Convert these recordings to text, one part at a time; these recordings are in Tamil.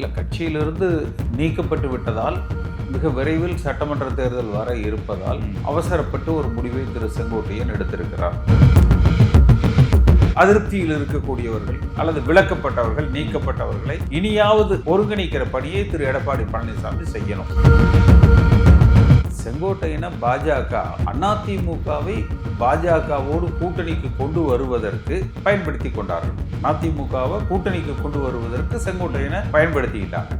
இல்லை கட்சியிலிருந்து நீக்கப்பட்டு விட்டதால் மிக விரைவில் சட்டமன்ற தேர்தல் வர இருப்பதால் அவசரப்பட்டு ஒரு முடிவை திரு செங்கோட்டையன் எடுத்திருக்கிறார். அதிருப்தியில் இருக்கக்கூடியவர்கள் அல்லது விலக்கப்பட்டவர்கள் நீக்கப்பட்டவர்களை இனியாவது ஒருங்கிணைக்கிற பணியை திரு எடப்பாடி பழனிசாமி செய்யணும். செங்கோட்டையின பாஜக அதிமுகவை பாஜகவோடு கூட்டணிக்கு கொண்டு வருவதற்கு பயன்படுத்தி கொண்டார்கள். அதிமுகவை கூட்டணிக்கு கொண்டு வருவதற்கு செங்கோட்டையினை பயன்படுத்திக்கிட்டார்.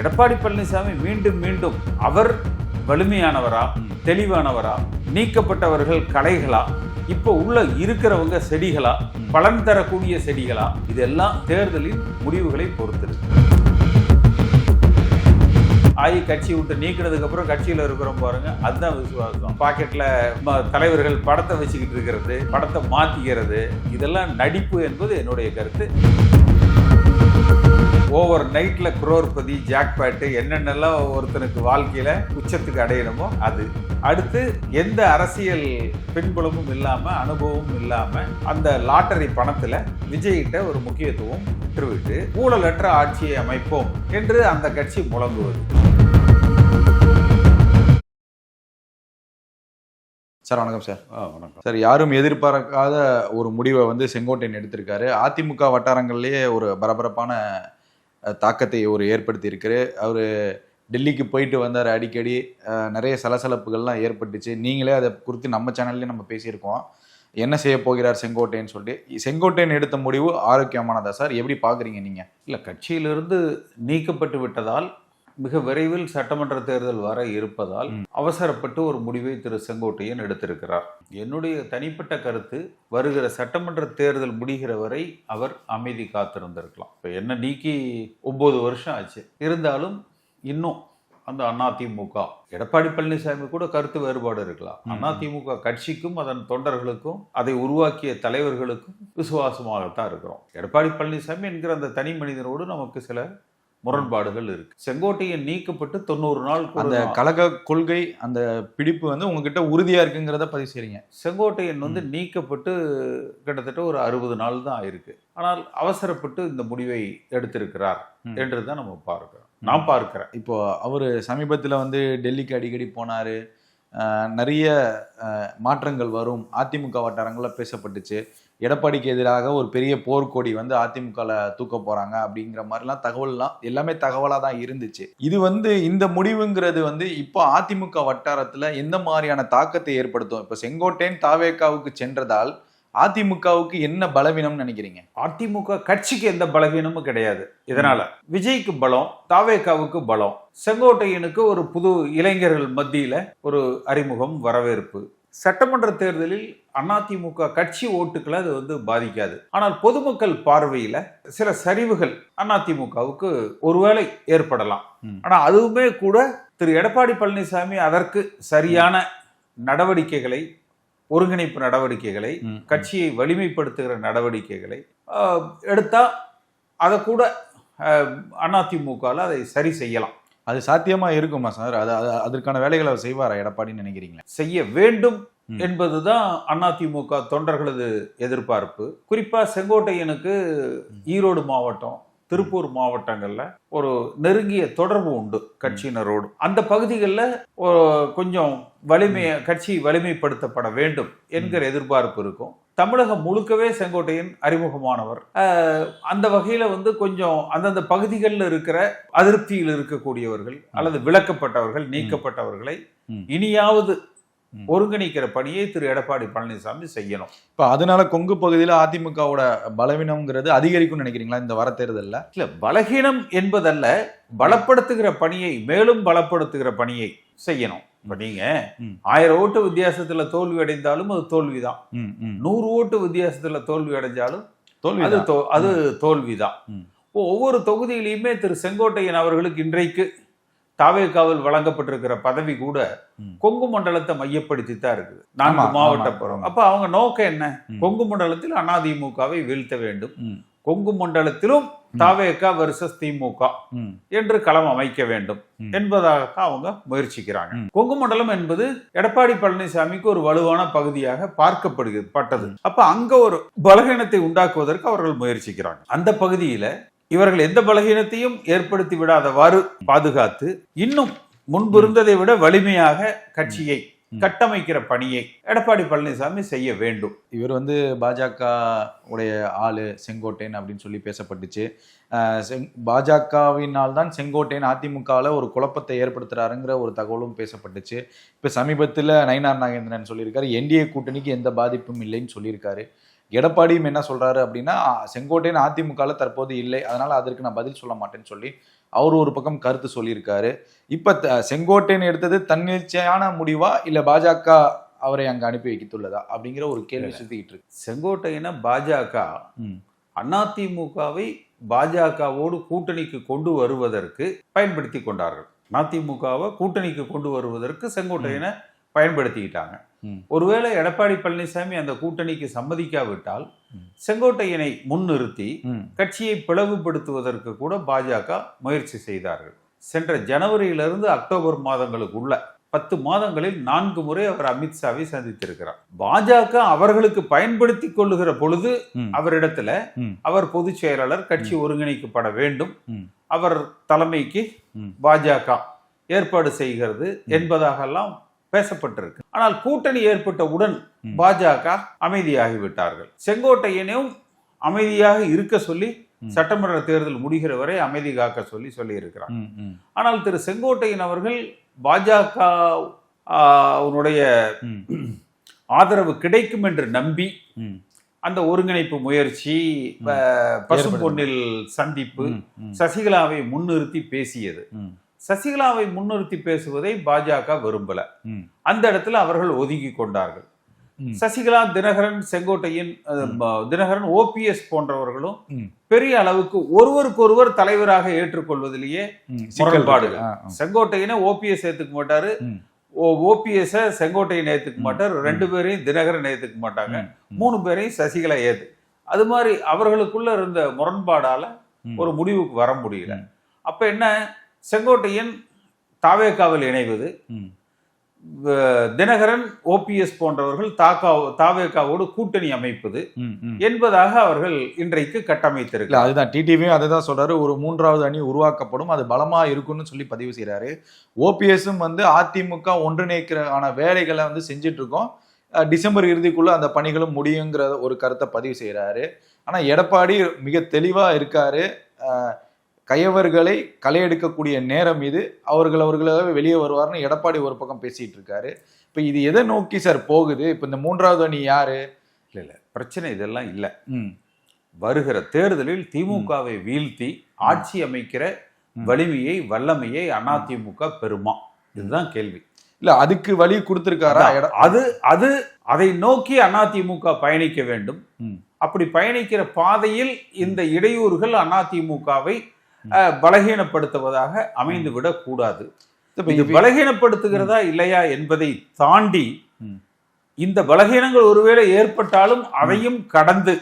எடப்பாடி பழனிசாமி மீண்டும் மீண்டும் அவர் வலிமையானவரா தெளிவானவரா நீக்கப்பட்டவர்கள் கலைகளா இப்போ உள்ள இருக்கிறவங்க செடிகளா பலன் தரக்கூடிய செடிகளா இதெல்லாம் தேர்தலின் முடிவுகளை பொறுத்திருக்கு ஆகி கட்சி விட்டு நீக்கினதுக்கு அப்புறம் இருக்கிறோம் பாருங்க. அதுதான் விசுவாசம். பாக்கெட்ல ம- தலைவர்கள் படத்தை வச்சுக்கிட்டு இருக்கிறது படத்தை மாத்திக்கிறது இதெல்லாம் நடிப்பு என்பது என்னுடைய கருத்து. ஓவர் நைட்ல குரோர்பதி ஜாக்பேட்டு என்னென்னலாம் ஒருத்தனுக்கு வாழ்க்கையில உச்சத்துக்கு அடையணுமோ அது. அடுத்து எந்த அரசியல் பின்புலமும் இல்லாம அனுபவமும் இல்லாம அந்த லாட்டரி பணத்துல விஜய்கிட்ட ஒரு முக்கியத்துவம் பெற்றுவிட்டு ஊழலற்ற ஆட்சியை அமைப்போம் என்று அந்த கட்சி முழங்குவது. சார் வணக்கம் சார். ஆ, வணக்கம். சார் யாரும் எதிர்பார்க்காத ஒரு முடிவை வந்து செங்கோட்டையன் எடுத்திருக்காரு. அதிமுக வட்டாரங்கள்லேயே ஒரு பரபரப்பான தாக்கத்தை ஒரு ஏற்படுத்தி இருக்கிறார் அவர் டெல்லிக்கு போயிட்டு வந்தார் அடிக்கடி. நிறைய சலசலப்புகள்லாம் ஏற்பட்டுச்சு. நீங்களே அதை குறித்து நம்ம சேனல்லே நம்ம பேசியிருக்கோம். என்ன செய்ய போகிறார் செங்கோட்டைன்னு சொல்லிட்டு. செங்கோட்டையன் எடுத்த முடிவு ஆரோக்கியமானதா சார்? எப்படி பார்க்குறீங்க நீங்கள் இல்லை கட்சியிலிருந்து நீக்கப்பட்டு விட்டதால் மிக விரைவில் சட்டமன்ற தேர்தல் வர இருப்பதால் அவசரப்பட்டு ஒரு முடிவை திரு செங்கோட்டையன் எடுத்திருக்கிறார். என்னுடைய தனிப்பட்ட கருத்து வருகிற சட்டமன்ற தேர்தல் முடிகிற வரை அவர் அமைதி காத்திருந்திருக்கலாம். இப்போ என்ன நீக்கி ஒன்பது வருஷம் ஆச்சு. இருந்தாலும் இன்னும் அந்த அதிமுக எடப்பாடி பழனிசாமி கூட கருத்து வேறுபாடு இருக்கலாம். அதிமுக கட்சிக்கும் அதன் தொண்டர்களுக்கும் அதை உருவாக்கிய தலைவர்களுக்கும் விசுவாசமாகத்தான் இருக்கிறோம். எடப்பாடி பழனிசாமி என்கிற அந்த தனி மனிதனோடு நமக்கு சில முரண்பாடுகள் இருக்கு. செங்கோட்டையன் நீக்கப்பட்டு தொண்ணூறு நாள் அந்த கழக கொள்கை அந்த பிடிப்பு வந்து உங்ககிட்ட உறுதியா இருக்குங்கிறத பதிவு செய்றீங்க. செங்கோட்டையன் வந்து நீக்கப்பட்டு கிட்டத்தட்ட ஒரு அறுபது நாள் தான் ஆயிருக்கு. ஆனால் அவசரப்பட்டு இந்த முடிவை எடுத்திருக்கிறார். என்று தான் நம்ம பார்க்கிறோம். நான் பார்க்கிறேன். இப்போ அவர் சமீபத்தில் வந்து டெல்லிக்கு அடிக்கடி போனார். நிறைய மாற்றங்கள் வரும். அதிமுக வட்டாரங்களில் பேசப்பட்டுச்சு. எடப்பாடிக்கு எதிராக ஒரு பெரிய போர்க்கொடி வந்து அதிமுகவில் தூக்க போகிறாங்க அப்படிங்கிற மாதிரிலாம் தகவல்லாம் எல்லாமே தகவலாக தான் இருந்துச்சு. இது வந்து இந்த முடிவுங்கிறது வந்து இப்போ அதிமுக வட்டாரத்தில் எந்த மாதிரியான தாக்கத்தை ஏற்படுத்தும்? இப்போ செங்கோட்டையன் தாவேக்காவுக்கு சென்றதால் அதிமுகவுக்கு என்ன பலவீனம்னு நினைக்கிறீங்க? அதிமுக கட்சிக்கு எந்த பலவீனமும் கிடையாது இதனால. விஜய்க்கு பலம் தாவேகாவுக்கு பலம் செங்கோட்டையனுக்கு ஒரு புது இளைஞர்கள் மத்தியில ஒரு அறிமுகம் வரவேற்பு. சட்டமன்ற தேர்தலில் அதிமுக கட்சி ஓட்டுக்களை அது வந்து பாதிக்காது ஆனால் பொதுமக்கள் பார்வையில சில சரிவுகள் அதிமுகவுக்கு ஒருவேளை ஏற்படலாம் ம். ஆனா அதுவுமே கூட திரு எடப்பாடி பழனிசாமி அதற்கு சரியான நடவடிக்கைகளை ஒருங்கிணைப்பு நடவடிக்கைகளை. கட்சியை வலிமைப்படுத்துகிற நடவடிக்கைகளை ஆஹ், எடுத்தா அதை கூட அதிமுகவில் அதை சரி செய்யலாம் அது சாத்தியமா இருக்குமா சார்? அது அது- அதற்கான வேலைகளை அவர் செய்வாரா எடப்பாடின்னு நினைக்கிறீங்களா? செய்ய வேண்டும். என்பதுதான் அதிமுக தொண்டர்களது எதிர்பார்ப்பு. குறிப்பா செங்கோட்டையனுக்கு ஈரோடு மாவட்டம் திருப்பூர் மாவட்டங்கள்ல ஒரு நெருங்கிய தொடர்பு உண்டு கட்சியினரோடு. அந்த பகுதிகளில் கொஞ்சம் வலிமை கட்சி வலிமைப்படுத்தப்பட வேண்டும் என்கிற எதிர்பார்ப்பு இருக்கும். தமிழகம் முழுக்கவே செங்கோட்டையன் அறிமுகமானவர். அந்த வகையில வந்து கொஞ்சம் அந்தந்த பகுதிகளில் இருக்கிற அதிருப்தியில் இருக்கக்கூடியவர்கள் அல்லது விலக்கப்பட்டவர்கள் நீக்கப்பட்டவர்களை. இனியாவது. ஒருங்கிணைக்கிற பணியை திரு எடப்பாடி பழனிசாமி செய்யணும். இப்போ அதனால கொங்கு பகுதியில் அதிமுகவோட பலவீனம்ங்கிறது அதிகரிக்கும்னு நினைக்கிறீங்களா இந்த வர தேர்தலில்? இல்ல பலகீனம் என்பதல்ல பலப்படுத்துகிற பணியை மேலும் பலப்படுத்துகிற பணியை செய்யணும். இப்ப நீங்க ம். ஆயிரம் ஓட்டு வித்தியாசத்துல தோல்வி அடைந்தாலும் அது தோல்விதான். ம் ம். நூறு ஓட்டு வித்தியாசத்துல தோல்வி அடைஞ்சாலும் தோல்வி அது அது. இப்போ ஒவ்வொரு தொகுதியிலையுமே திரு செங்கோட்டையன் அவர்களுக்கு இன்றைக்கு தாவேக்காவில் வழங்கப்பட்டிருக்கிற பதவி கூட. கொங்கு மண்டலத்தை மையப்படுத்தி தான் இருக்குது. நான்கு மாவட்ட புறம். அப்ப அவங்க நோக்கம் என்ன. கொங்கு மண்டலத்தில் அதிமுகவை வீழ்த்த வேண்டும். கொங்கு மண்டலத்திலும் தாவேக்கா வெர்சஸ் திமுக என்று களம் அமைக்க வேண்டும். என்பதாக அவங்க முயற்சிக்கிறாங்க. கொங்கு மண்டலம் என்பது எடப்பாடி பழனிசாமிக்கு ஒரு வலுவான பகுதியாக பார்க்கப்படுகிறது பட்டது. அப்ப அங்க ஒரு பலகீனத்தை உண்டாக்குவதற்கு அவர்கள் முயற்சிக்கிறாங்க. அந்த பகுதியில இவர்கள் எந்த பலகீனத்தையும் ஏற்படுத்தி விடாதவாறு பாதுகாத்து இன்னும் முன்பு இருந்ததை விட வலிமையாக கட்சியை. கட்டமைக்கிற பணியை எடப்பாடி பழனிசாமி செய்ய வேண்டும். இவர் வந்து பாஜக உடைய ஆளு செங்கோட்டையன் அப்படின்னு சொல்லி பேசப்பட்டுச்சு. பாஜகவினால் தான் செங்கோட்டையன் அதிமுகவில் ஒரு குழப்பத்தை ஏற்படுத்துறாருங்கிற ஒரு தகவலும் பேசப்பட்டுச்சு. இப்போ சமீபத்தில் நயினார் நாகேந்திரன் சொல்லியிருக்காரு என்டிஏ கூட்டணிக்கு எந்த பாதிப்பும் இல்லைன்னு சொல்லியிருக்காரு. எடப்பாடியும் என்ன சொல்றாரு அப்படின்னா செங்கோட்டையன் அதிமுகவில் தற்போது இல்லை. அதனால அதற்கு நான் பதில் சொல்ல மாட்டேன்னு சொல்லி அவர் ஒரு பக்கம் கருத்து சொல்லியிருக்காரு. இப்ப செங்கோட்டையன் எடுத்தது தன்னிச்சையான முடிவா? இல்ல பாஜக அவரை அங்க அனுப்பி வைத்துள்ளதா? அப்படிங்கிற ஒரு கேள்வி சுத்திக்கிட்டு இருக்கு. செங்கோட்டையனை பாஜக அதிமுகவை பாஜகவோடு கூட்டணிக்கு கொண்டு வருவதற்கு பயன்படுத்தி கொண்டார்கள். அதிமுகவை கூட்டணிக்கு கொண்டு வருவதற்கு செங்கோட்டையனை பயன்படுத்திக்கிட்டாங்க. ஒருவேளை எடப்பாடி பழனிசாமி அந்த கூட்டணிக்கு சம்மதிக்காவிட்டால். செங்கோட்டையனை முன்னிறுத்தி கட்சியை பிளவுபடுத்துவதற்கு கூட பாஜக முயற்சி செய்தார்கள் சென்ற ஜனவரியிலிருந்து அக்டோபர் மாதங்களுக்குள்ள பத்து மாதங்களில் நான்கு முறை அவர் அமித்ஷாவை சந்தித்திருக்கிறார் பாஜக அவர்களுக்கு பயன்படுத்தி கொள்ளுகிற பொழுது அவரிடத்துல. அவர் பொதுச் செயலாளர் கட்சி ஒருங்கிணைக்கப்பட வேண்டும். அவர் தலைமைக்கு. பாஜக ஏற்பாடு செய்கிறது என்பதாகலாம் பேசப்பட்டிருக்கு ஆனால் கூட்டணி ஏற்பட்டவுடன் ம். பாஜக அமைதியாகிவிட்டார்கள் செங்கோட்டையனையும் அமைதியாக இருக்க சொல்லி. சட்டமன்ற தேர்தல் முடிகிற வரை அமைதி காக்க சொல்லி சொல்லியிருக்கிறார் ஆனால் திரு செங்கோட்டையன் அவர்கள் பாஜக அவனுடைய ஆதரவு கிடைக்கும் என்று நம்பி அந்த ஒருங்கிணைப்பு முயற்சி ம். ப- பசும் ஏற்படுது. பொன்னில் சந்திப்பு சசிகலாவை முன்னிறுத்தி பேசியது சசிகலாவை முன்னிறுத்தி பேசுவதை பாஜக விரும்பல. அந்த இடத்துல அவர்கள் ஒதுங்கி கொண்டார்கள். சசிகலா தினகரன் செங்கோட்டையன் தினகரன் ஓபிஎஸ் போன்றவர்களும். பெரிய அளவுக்கு ஒருவருக்கொருவர் தலைவராக ஏற்றுக்கொள்வதிலேயே முரண்பாடுகள். செங்கோட்டையனை ஓபிஎஸ் ஏத்துக்க மாட்டாரு. ஓபிஎஸ் செங்கோட்டையன் ஏத்துக்க மாட்டார். ரெண்டு பேரையும் தினகரன் ஏத்துக்க மாட்டாங்க. மூணு பேரையும் சசிகலா ஏத்து. அது மாதிரி அவர்களுக்குள்ள இருந்த முரண்பாடால. ஒரு முடிவுக்கு வர முடியல. அப்ப என்ன செங்கோட்டையன் தாவேக்காவில் இணைவது. தினகரன் ஓபிஎஸ் போன்றவர்கள் தாக்கா தாவேக்காவோடு கூட்டணி அமைப்பது. என்பதாக அவர்கள் இன்றைக்கு இல்ல கட்டமைத்திருக்கிறார் அதுதான் டிடிவியும் அதை தான் சொல்றாரு. ஒரு மூன்றாவது அணி உருவாக்கப்படும். அது பலமா இருக்கும்னு சொல்லி பதிவு செய்றாரு. ஓபிஎஸும் வந்து அதிமுக ஒன்றிணைக்கிறமான வேலைகளை வந்து செஞ்சுட்டு இருக்கோம் டிசம்பர் இறுதிக்குள்ள அந்த பணிகளும் முடியுங்கிற ஒரு கருத்தை பதிவு செய்றாரு. ஆனா எடப்பாடி மிக தெளிவா இருக்காரு. கயவர்களை களையெடுக்கக்கூடிய நேரம் இது. அவர்கள் அவர்களாகவே வெளியே வருவார்னு எடப்பாடி ஒரு பக்கம் பேசிட்டு இருக்காரு இப்ப இது எதை நோக்கி சார் போகுது? இப்ப இந்த மூன்றாவது அணி யாரு? இல்ல இல்ல. பிரச்சனை இதெல்லாம் இல்ல. ம். வருகிற தேர்தலில் திமுகவை வீழ்த்தி ஆட்சி அமைக்கிற. வலிமையை வல்லமையை அதிமுக பெறுமா? இதுதான் கேள்வி. இல்ல அதுக்கு வழி கொடுத்திருக்காரா? அது அது அதை நோக்கி அதிமுக பயணிக்க வேண்டும். அப்படி பயணிக்கிற பாதையில் இந்த இடையூறுகள் அதிமுகவை. பலகீனப்படுத்துவதாக அமைந்து விடக் கூடாது இப்ப இது பலகீனப்படுத்துகிறதா இல்லையா என்பதை தாண்டி. இந்த பலகீனங்கள் ஒருவேளை ஏற்பட்டாலும் அதையும் கடந்து.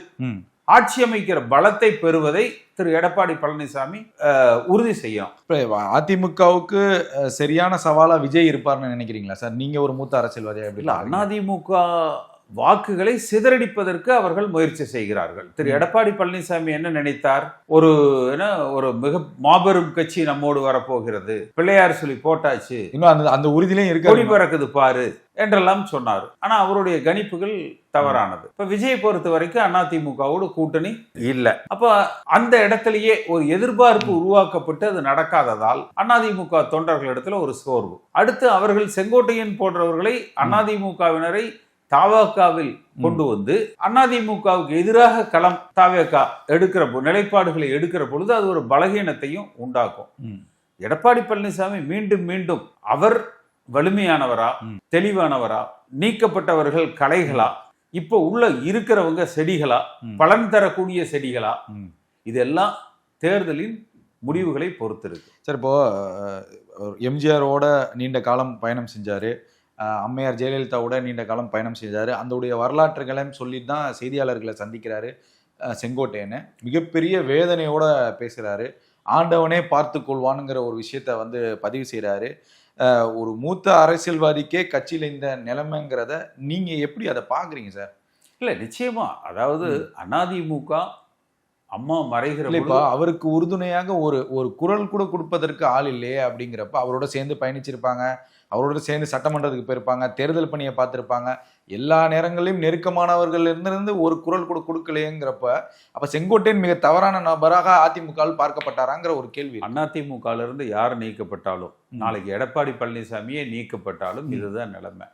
ஆட்சி அமைக்கிற பலத்தை பெறுவதை திரு எடப்பாடி பழனிசாமி உறுதி செய்யும் அதிமுகவுக்கு சரியான சவாலா விஜய் இருப்பார்னு நினைக்கிறீங்களா சார் நீங்க ஒரு மூத்த அரசியல்வாதியா இல்ல? அதிமுக வாக்குகளை சிதறடிப்பதற்கு அவர்கள் முயற்சி செய்கிறார்கள். திரு. எடப்பாடி பழனிசாமி என்ன நினைத்தார்? ஒரு என்ன ஒரு மிக மாபெரும் கட்சி நம்மோடு வரப்போகிறது. பிள்ளையார் சொல்லி போட்டாச்சு. இன்னும் அந்த அந்த உறுதியிலையும் கொடி இருக்காரு பறக்குது பாரு என்றெல்லாம் சொன்னார். ஆனா அவருடைய கணிப்புகள் தவறானது. இப்ப விஜய் பொறுத்த வரைக்கும் அதிமுகவோடு கூட்டணி இல்ல. அப்ப அந்த இடத்திலேயே ஒரு எதிர்பார்ப்பு உருவாக்கப்பட்டு அது நடக்காததால் அதிமுக தொண்டர்களிடத்துல ஒரு சோர்வு. அடுத்து அவர்கள் செங்கோட்டையன் போன்றவர்களை அதிமுகவினரை தாவகாவில் கொண்டு வந்து அதிமுகவுக்கு எதிராக களம் தாவேகா எடுக்கிற நிலைப்பாடுகளை எடுக்கிற பொழுது அது ஒரு பலகீனத்தையும் உண்டாக்கும். எடப்பாடி பழனிசாமி மீண்டும் மீண்டும் அவர் வலிமையானவரா. தெளிவானவரா நீக்கப்பட்டவர்கள் கலைகளா இப்போ உள்ள இருக்கிறவங்க செடிகளா. பலன் தரக்கூடிய செடிகளா. இதெல்லாம் தேர்தலின் முடிவுகளை பொறுத்திருக்கு சார் இப்போ எம்ஜிஆரோட நீண்ட காலம் பயணம் செஞ்சாரு அம்மையார் ஜெயலலிதாவோட நீண்ட காலம் பயணம் செஞ்சாரு அந்த வரலாற்றுகளையும் சொல்லி தான் செய்தியாளர்களை சந்திக்கிறாரு செங்கோட்டையனை மிகப்பெரிய வேதனையோட பேசுறாரு. ஆண்டவனே பார்த்து கொள்வானுங்கிற ஒரு விஷயத்த வந்து பதிவு செய்றாரு. அஹ், ஒரு மூத்த அரசியல்வாதிக்கே கட்சியில இந்த நிலைமைங்கிறத நீங்க எப்படி அதை பாக்குறீங்க சார்? இல்ல நிச்சயமா. அதாவது அதிமுக அம்மா மறைகிற இப்ப அவருக்கு உறுதுணையாக ஒரு ஒரு குரல் கூட கொடுப்பதற்கு ஆள் இல்லையே அப்படிங்கிறப்ப அவரோட சேர்ந்து பயணிச்சிருப்பாங்க அவரோட சேர்ந்து சட்டமன்றத்துக்கு போயிருப்பாங்க தேர்தல் பணியை பார்த்திருப்பாங்க எல்லா நேரங்களிலும் நெருக்கமானவர்கள் இருந்து ஒரு குரல் கூட கொடுக்கலையேங்கிறப்ப அப்ப செங்கோட்டையன் மிக தவறான நபராக அதிமுக பார்க்கப்பட்டாராங்கிற ஒரு கேள்வி இருந்து யார் நீக்கப்பட்டாலும். நாளைக்கு எடப்பாடி பழனிசாமியே நீக்கப்பட்டாலும். இதுதான் நிலைமை.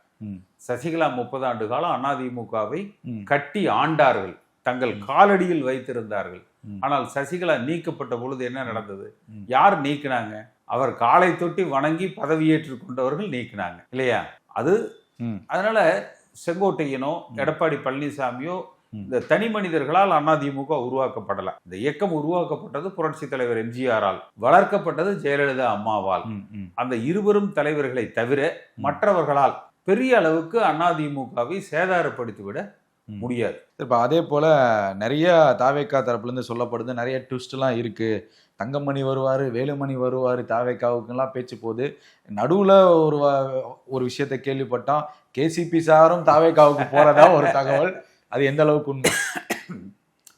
சசிகலா முப்பது ஆண்டு காலம் அதிமுகவை. கட்டி ஆண்டார்கள் தங்கள் காலடியில் வைத்திருந்தார்கள். ஆனால் சசிகலா நீக்கப்பட்ட பொழுது என்ன நடந்தது. யார் நீக்கினாங்க அவர் காலை தொட்டி வணங்கி பதவியேற்றுக் கொண்டவர்கள் நீக்கினாங்க இல்லையா அது. அதனால செங்கோட்டையனோ எடப்பாடி பழனிசாமியோ. இந்த தனி மனிதர்களால் அதிமுக உருவாக்கப்படல இந்த இயக்கம் உருவாக்கப்பட்டது புரட்சி தலைவர் எம்ஜிஆரால் வளர்க்கப்பட்டது ஜெயலலிதா அம்மாவால். அந்த இருவரும் தலைவர்களை தவிர மற்றவர்களால் பெரிய அளவுக்கு அதிமுகவை சேதாரப்படுத்திவிட. முடியாது. இப்ப அதே போல நிறைய தாவேக்கா தரப்புல இருந்து சொல்லப்படுது நிறைய ட்விஸ்ட் எல்லாம் இருக்கு. தங்கமணி வருவாரு வேலுமணி வருவாரு தாவேக்காவுக்குலாம் பேச்சு போகுது. நடுவுல ஒரு ஒரு விஷயத்த கேள்விப்பட்டோம். கேசிபி சாரும் தாவேக்காவுக்கு போறதா ஒரு தகவல். அது எந்த அளவுக்கு உண்மை?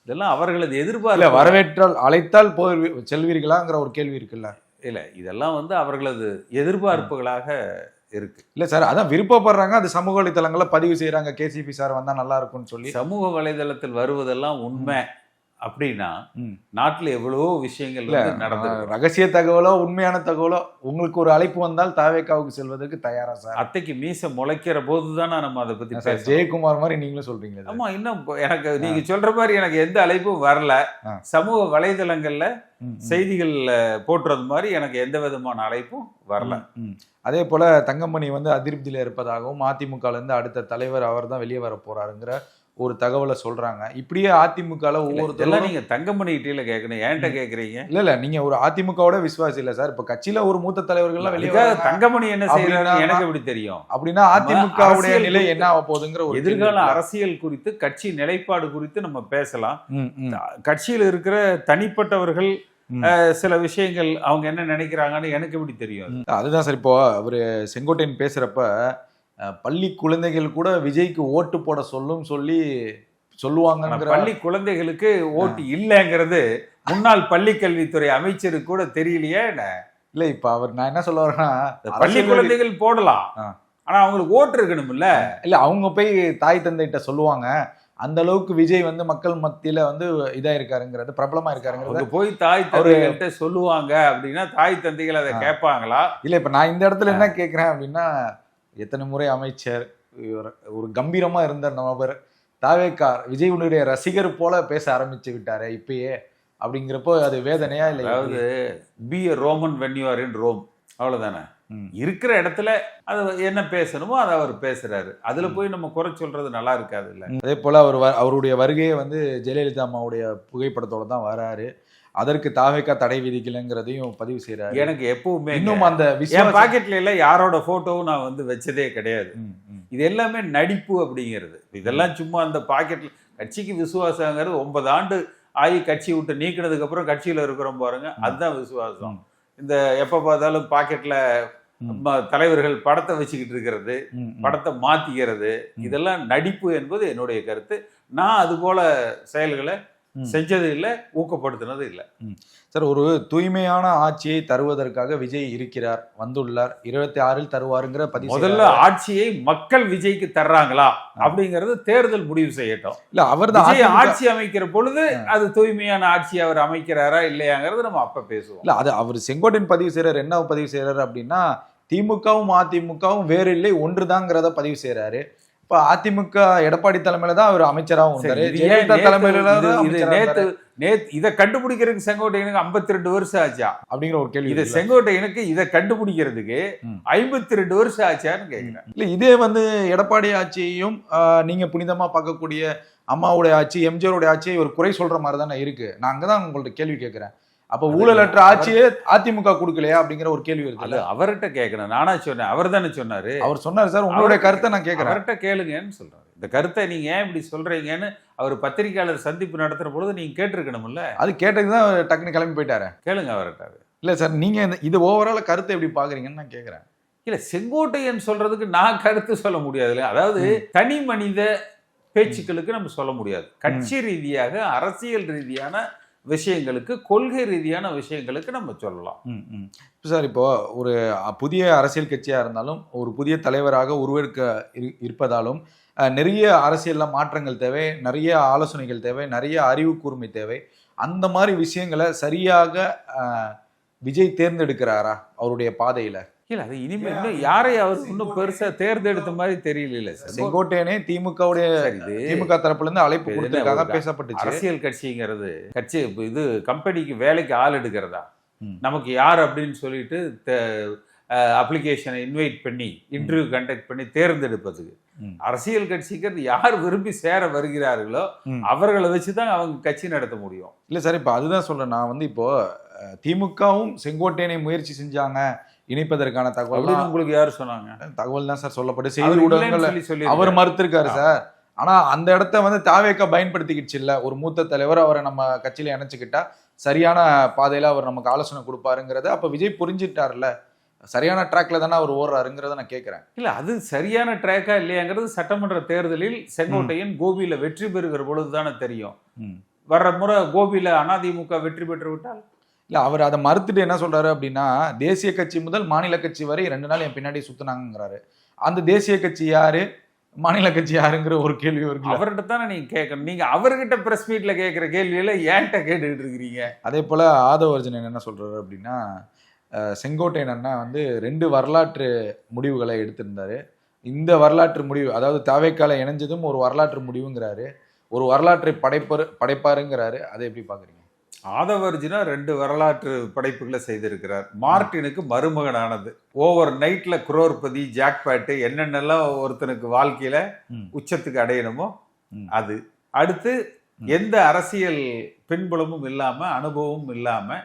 இதெல்லாம் அவர்களது எதிர்பார்ப்பு. வரவேற்றால் அழைத்தால் போய் செல்வீர்களாங்கிற ஒரு கேள்வி இருக்குல்ல. இல்ல இதெல்லாம் வந்து அவர்களது எதிர்பார்ப்புகளாக இருக்கு. இல்ல சார் அதான் விருப்பப்படுறாங்க அது சமூக வலைத்தளங்கள்ல பதிவு செய்யறாங்க கேசிபி சார் வந்தா நல்லா இருக்கும்னு சொல்லி. சமூக வலைதளத்தில் வருவதெல்லாம் உண்மை. அப்படின்னா. நாட்டுல எவ்வளவோ விஷயங்கள் நடந்தது ரகசிய தகவலோ உண்மையான தகவலோ உங்களுக்கு ஒரு அழைப்பு வந்தால் தாவேக்காவுக்கு செல்வதற்கு தயாரா சார் அத்தைக்கு மீச முளைக்கிற போதுதானே நம்ம அதை பத்தி சார் ஜெயக்குமார் மாதிரி நீங்களும் சொல்றீங்களே சார். ஆமா இன்னும் எனக்கு நீங்க சொல்ற மாதிரி எனக்கு எந்த அழைப்பும் வரல. சமூக வலைதளங்கள்ல. செய்திகள்ல போட்டுறது மாதிரி எனக்கு எந்த விதமான அழைப்பும் வரல. அதே போல தங்கமணி வந்து அதிருப்தியில இருப்பதாகவும் அதிமுகல இருந்து அடுத்த தலைவர் அவர் தான் வெளியே வர போறாருங்கிற ஒரு தகவலை சொல்றாங்க. இப்படியே அதிமுகல ஒவ்வொருத்தரும் நீங்க தங்கமணி கிட்டீல கேட்கணும் ஏன்ட்ட கேக்குறீங்க? இல்ல இல்ல நீங்க ஒரு அதிமுகவோட விசுவாசி இல்ல சார். இப்ப கட்சியில ஒரு மூத்த தலைவர்கள்லாம் வெளியே அதுக்காக வராங்க. தங்கமணி என்ன அப்படின்னா- எனக்கு எப்படி தெரியும்? அப்படின்னா அதிமுகவுடைய நிலை என்ன ஆக போகுதுங்கிற ஒரு எதிர்கால. அரசியல் குறித்து கட்சி நிலைப்பாடு குறித்து நம்ம பேசலாம். கட்சியில் இருக்கிற தனிப்பட்டவர்கள் சில விஷயங்கள் அவங்க என்ன நினைக்கிறாங்கன்னு எனக்கு எப்படி தெரியும். அதுதான் சார். இப்போ அவரு செங்கோட்டையன் பேசுறப்ப பள்ளி குழந்தைகள் கூட விஜய்க்கு ஓட்டு போட சொல்லும் சொல்லி ஆனா சொல்லுவாங்கங்கிற பள்ளி குழந்தைகளுக்கு ஓட்டு இல்லைங்கிறது முன்னாள் பள்ளி கல்வித்துறை அமைச்சருக்கு கூட தெரியலையே என்ன? இல்ல இப்ப அவர் நான் என்ன சொல்ல வரேன்னா பள்ளி குழந்தைகள் போடலாம். ஆனா அவங்களுக்கு ஓட்டு இருக்கணும்ல இல்ல அவங்க போய் தாய் தந்தைகிட்ட சொல்லுவாங்க அந்த அளவுக்கு விஜய் வந்து மக்கள் மத்தியில வந்து இதா இருக்காருங்கிறது பிரபலமா இருக்காருங்கிறது போய் தாய் தந்தைகள்கிட்ட சொல்லுவாங்க அப்படின்னா தாய் தந்தைகள் அதை. கேட்பாங்களா இல்ல இப்ப நான் இந்த இடத்துல என்ன கேக்குறேன் அப்படின்னா எத்தனை முறை அமைச்சர் ஒரு கம்பீரமா இருந்த நபர் தாவேக்கார் விஜயுடைய ரசிகர் போல பேச ஆரம்பிச்சு விட்டாரு இப்பயே அப்படிங்கிறப்போ அது வேதனையா இல்ல அதாவது be a Roman when you are in Rome. அவ்வளவுதானே? ம். இருக்கிற இடத்துல அது என்ன பேசணுமோ அதை அவர் பேசுறாரு. அதுல. போய் நம்ம குறை சொல்றது நல்லா இருக்காது இல்ல? அதே போல அவர் அவருடைய வருகையை வந்து ஜெயலலிதா அம்மாவுடைய புகைப்படத்தோட தான் வராரு. அதற்கு தாவேக்கா தடை விதிக்கலைங்கிறதையும் பதிவு செய்யறாரு எனக்கு எப்பவுமே இன்னும் அந்த விசுவாச பாக்கெட்ல எல்லாம் யாரோட போட்டோவும் நான் வந்து வச்சதே கிடையாது. இது எல்லாமே நடிப்பு அப்படிங்கிறது இதெல்லாம் சும்மா அந்த பாக்கெட்ல கட்சிக்கு விசுவாசங்கிறது ஒன்பது ஆண்டு ஆகி கட்சி விட்டு நீக்கினதுக்கு அப்புறம் கட்சியில இருக்கிறோம் பாருங்க அதுதான் விசுவாசம். இந்த எப்ப பார்த்தாலும் பாக்கெட்ல தலைவர்கள் படத்தை வச்சுக்கிட்டு இருக்கிறது. படத்தை மாத்திக்கிறது. இதெல்லாம் நடிப்பு என்பது என்னுடைய கருத்து நான் அது போல செயல்களை. செஞ்சது இல்லை ஊக்கப்படுத்தினது இல்லை. சார் ஒரு தூய்மையான ஆட்சியை தருவதற்காக விஜய் இருக்கிறார் வந்துள்ளார் இருபத்தி ஆறில் தருவாருங்கிற பதிவு முதல்ல. ஆட்சியை மக்கள் விஜய்க்கு தர்றாங்களா அப்படிங்கறது தேர்தல் முடிவு செய்யட்டும். இல்ல அவர் தான் ஆட்சி அமைக்கிற பொழுது அது தூய்மையான ஆட்சி அவர் அமைக்கிறாரா இல்லையாங்கிறது நம்ம அப்ப பேசுவோம். இல்ல அது அவர் செங்கோட்டையன் பதிவு செய்யறாரு என்ன பதிவு செய்யறாரு அப்படின்னா திமுகவும் அதிமுகவும் வேறு இல்லை ஒன்றுதாங்கிறத பதிவு செய்யறாரு இப்ப அதிமுக எடப்பாடி தலைமையில தான் அவர் அமைச்சராகவும் இருந்தாரு ஜெயலலிதா தலைமையில இது- நேத்து. நேத்து இதை கண்டுபிடிக்கிறதுக்கு செங்கோட்டையனுக்கு 52 ரெண்டு வருஷம் ஆச்சா அப்படிங்கிற ஒரு கேள்வி இது. செங்கோட்டையனுக்கு இதை கண்டுபிடிக்கிறதுக்கு. 52 ரெண்டு வருஷம் ஆச்சான்னு கேக்குறேன் இல்ல இதே வந்து எடப்பாடி ஆட்சியையும் நீங்க புனிதமா பார்க்கக்கூடிய அம்மாவுடைய ஆட்சி எம்ஜிஆருடைய ஆட்சியை ஒரு குறை சொல்ற மாதிரி தானே இருக்கு நான் அங்கதான் உங்கள்ட்ட கேள்வி கேட்கிறேன் அப்ப ஊழலற்ற ஆட்சியே அதிமுக கொடுக்கலையா அப்படிங்கிற ஒரு கேள்வி இருக்கு அவர்கிட்ட கேட்கணும் நானா சொன்னேன். அவர் தானே சொன்னாரு. அவர் சொன்னாரு சார். உங்களுடைய கருத்தை நான் கேட்கிறேன். அவர்கிட்ட கேளுங்கன்னு சொல்றாரு. இந்த கருத்தை நீங்க ஏன் இப்படி சொல்றீங்கன்னு அவர் பத்திரிகையாளர் சந்திப்பு நடத்துற பொழுது நீங்க கேட்டிருக்கணும்ல. அது கேட்டதுக்கு தான் டக்குனு கிளம்பி போயிட்டாரு. கேளுங்க அவர்கிட்ட இல்ல சார் நீங்க இது ஓவரால கருத்தை எப்படி பாக்குறீங்கன்னு நான் கேக்குறேன் இல்ல செங்கோட்டையன் சொல்றதுக்கு நான் கருத்து சொல்ல முடியாதுல்ல. அதாவது தனி மனித பேச்சுக்களுக்கு நம்ம சொல்ல முடியாது. கட்சி ரீதியாக அரசியல் ரீதியான விஷயங்களுக்கு கொள்கை ரீதியான விஷயங்களுக்கு நம்ம சொல்லலாம். ம், ம். சார் இப்போ ஒரு புதிய அரசியல் கட்சியாக இருந்தாலும் ஒரு புதிய தலைவராக உருவெடுக்க இரு- இருப்பதாலும் நிறைய அரசியலில் மாற்றங்கள் தேவை நிறைய ஆலோசனைகள் தேவை நிறைய அறிவு கூர்மை தேவை. அந்த மாதிரி விஷயங்களை சரியாக விஜய் தேர்ந்தெடுக்கிறாரா அவருடைய பாதையில்? இல்ல அது இனிமே இன்னும் யாரை அவர் இன்னும் பெருசா தேர்ந்தெடுத்த மாதிரி தெரியல சார். செங்கோட்டையனே திமுகவுடைய திமுக தரப்புல இருந்து அழைப்பு ஒரு பேசப்பட்டுச்சு. அரசியல் கட்சிங்கிறது கட்சி இது கம்பெனிக்கு வேலைக்கு ஆள் எடுக்கிறதா. நமக்கு யார் அப்படின்னு சொல்லிட்டு அப்ளிகேஷனை இன்வைட் பண்ணி இன்டர்வியூ கண்டக்ட் பண்ணி தேர்ந்தெடுப்பதுக்கு. அரசியல் கட்சிங்கிறது யார் விரும்பி சேர வருகிறார்களோ. அவர்களை வச்சு தான் அவங்க கட்சி நடத்த முடியும். இல்ல சார் இப்ப அதுதான் சொல்றேன். நான் வந்து இப்போ திமுகவும் செங்கோட்டையனை முயற்சி செஞ்சாங்க. இணைப்பதற்கான தகவல் உங்களுக்கு யார் சொன்னாங்க? தகவல் தான் சார் சொல்லப்பட்டு. செய்தி இல்லைன்னு ஊடகங்கள்ல சொல்லி அவர் மறுத்திருக்காரு சார். ஆனா அந்த இடத்த வந்து தாவேக்கா பயன்படுத்திக்கிடுச்சு இல்ல. ஒரு மூத்த தலைவர் அவரை நம்ம கட்சியில இணைச்சுக்கிட்டா சரியான பாதையில அவர் நமக்கு ஆலோசனை கொடுப்பாருங்கிறத அப்ப விஜய் புரிஞ்சுட்டாருல்ல சரியான ட்ராக்ல தானே அவர் ஓடுறாருங்கிறத நான் கேட்கறேன் இல்ல அது சரியான ட்ராக்கா இல்லையாங்கிறது சட்டமன்ற தேர்தலில் செங்கோட்டையன் கோபியில வெற்றி பெறுகிற பொழுது தானே தெரியும். வர்ற முறை கோபியில அதிமுக வெற்றி பெற்று விட்டால்? இல்ல அவர் அதை மறுத்துட்டு என்ன சொல்றாரு அப்படின்னா தேசிய கட்சி முதல் மாநில கட்சி வரை ரெண்டு நாள் என் பின்னாடி சுத்துனாங்கிறாரு அந்த தேசிய கட்சி யாரு? மாநில கட்சி யாருங்கிற ஒரு கேள்வி வருது அவர்கிட்ட தானே நீங்க கேட்கணும். நீங்க அவர்கிட்ட பிரஸ் மீட்ல கேட்கிற கேள்வியில ஏன்ட்ட கேட்டுக்கிட்டு இருக்கிறீங்க? அதே போல ஆதவர்ஜன் என்ன சொல்றாரு அப்படின்னா செங்கோட்டையன் அண்ணா வந்து ரெண்டு வரலாற்று முடிவுகளை எடுத்திருந்தாரு. இந்த வரலாற்று முடிவு அதாவது தாவேக்கால இணைஞ்சதும் ஒரு வரலாற்று முடிவுங்கிறாரு. ஒரு வரலாற்றை படைப்பர் படைப்பாருங்கிறாரு. அதை எப்படி பாக்குறீங்க? ஆதவர்ஜுனா ரெண்டு வரலாற்று படைப்புகளை செய்திருக்கிறார் மார்ட்டினுக்கு மருமகனானது ஓவர் நைட்ல குரோர்பதி ஜாக்பேட்டு என்னென்னலாம் ஒருத்தனுக்கு வாழ்க்கையில. உச்சத்துக்கு அடையணுமோ. அது அடுத்து எந்த அரசியல் பின்புலமும் இல்லாம அனுபவமும் இல்லாம.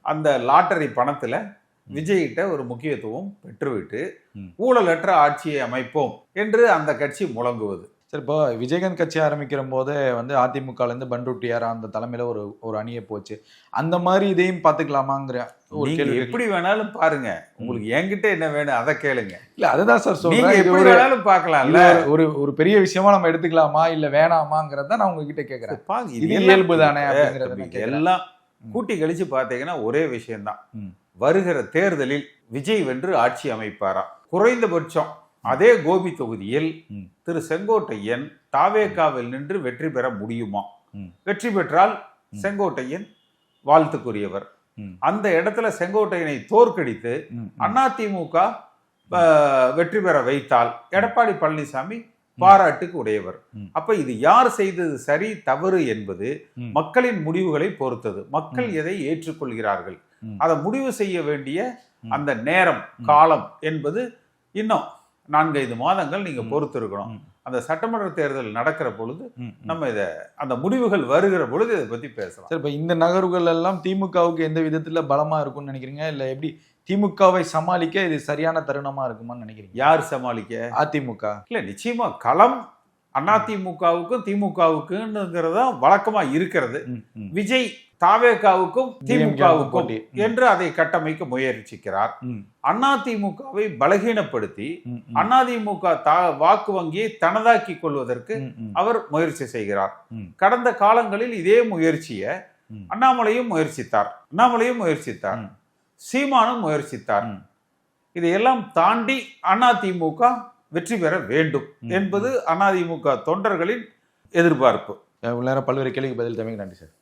அந்த லாட்டரி பணத்துல விஜய்கிட்ட ஒரு முக்கியத்துவம் பெற்றுவிட்டு. ஊழலற்ற ஆட்சியை அமைப்போம் என்று அந்த கட்சி முழங்குவது சரி இப்போ விஜயகாந்த் கட்சி ஆரம்பிக்கிற போதே வந்து அதிமுகல இருந்து பண்ருட்டியார் அந்த தலைமையில ஒரு ஒரு அணியை போச்சு. அந்த மாதிரி இதையும் ஒரு கேள்வி. எப்படி வேணாலும் பாருங்க. உங்களுக்கு என்கிட்ட என்ன வேணும் அதை கேளுங்க. இல்ல அதுதான் சார் சொல்றேன். எப்படி வேணாலும் பார்க்கலாம்ல? இது ஒரு ஒரு பெரிய விஷயமா நம்ம எடுத்துக்கலாமா இல்ல வேணாமாங்கிறத நான் உங்ககிட்ட கேக்குறேன். பாங்க, இது இயல்பு தானே அப்படிங்கறத. எல்லாம் கூட்டி கழிச்சு பார்த்தீங்கன்னா ஒரே விஷயம்தான். வருகிற தேர்தலில் விஜய் வென்று ஆட்சி அமைப்பாரா? குறைந்தபட்சம் அதே கோபி தொகுதியில். திரு செங்கோட்டையன் தாவேகாவில் நின்று வெற்றி பெற முடியுமா. வெற்றி பெற்றால் செங்கோட்டையன் வாழ்த்துக்குரியவர். அந்த இடத்துல செங்கோட்டையனை தோற்கடித்து. அதிமுக வெற்றி பெற வைத்தால் எடப்பாடி பழனிசாமி பாராட்டுக்கு உடையவர். அப்ப இது யார் செய்தது சரி தவறு என்பது. மக்களின் முடிவுகளை பொறுத்தது மக்கள் எதை ஏற்றுக்கொள்கிறார்கள். அதை முடிவு செய்ய வேண்டிய. அந்த நேரம் காலம் என்பது இன்னும் நான்கைந்து மாதங்கள் நீங்க பொறுத்து இருக்கணும். அந்த சட்டமன்ற தேர்தல் நடக்கிற பொழுது. நம்ம இத அந்த முடிவுகள் வருகிற பொழுது இதை பத்தி பேசலாம். சரி இப்ப இந்த நகர்வுகள் எல்லாம் திமுகவுக்கு எந்த விதத்துல பலமா இருக்கும்னு நினைக்கிறீங்க? இல்ல எப்படி திமுகவை சமாளிக்க இது சரியான தருணமா இருக்குமான்னு நினைக்கிறீங்க? யார் சமாளிக்க? அதிமுக. இல்ல நிச்சயமா களம் அதிமுகவுக்கும் திமுகவுக்குங்கிறதா வழக்கமா இருக்கிறது. விஜய் தாவேகாவுக்கும் திமுகவுக்கும். என்று அதை கட்டமைக்க முயற்சிக்கிறார் அதிமுகவை பலகீனப்படுத்தி. அதிமுக வாக்கு வங்கியை தனதாக்கி கொள்வதற்கு. அவர் முயற்சி செய்கிறார். கடந்த காலங்களில் இதே முயற்சியை. அண்ணாமலையும் முயற்சித்தார் அண்ணாமலையும் முயற்சித்தார். சீமானும் முயற்சித்தார். இதையெல்லாம் தாண்டி அதிமுக வெற்றி பெற வேண்டும். என்பது அதிமுக தொண்டர்களின் எதிர்பார்ப்பு. நேரம் பல்வேறு கேள்விக்கு பதில் தமிழ் நன்றி சார்.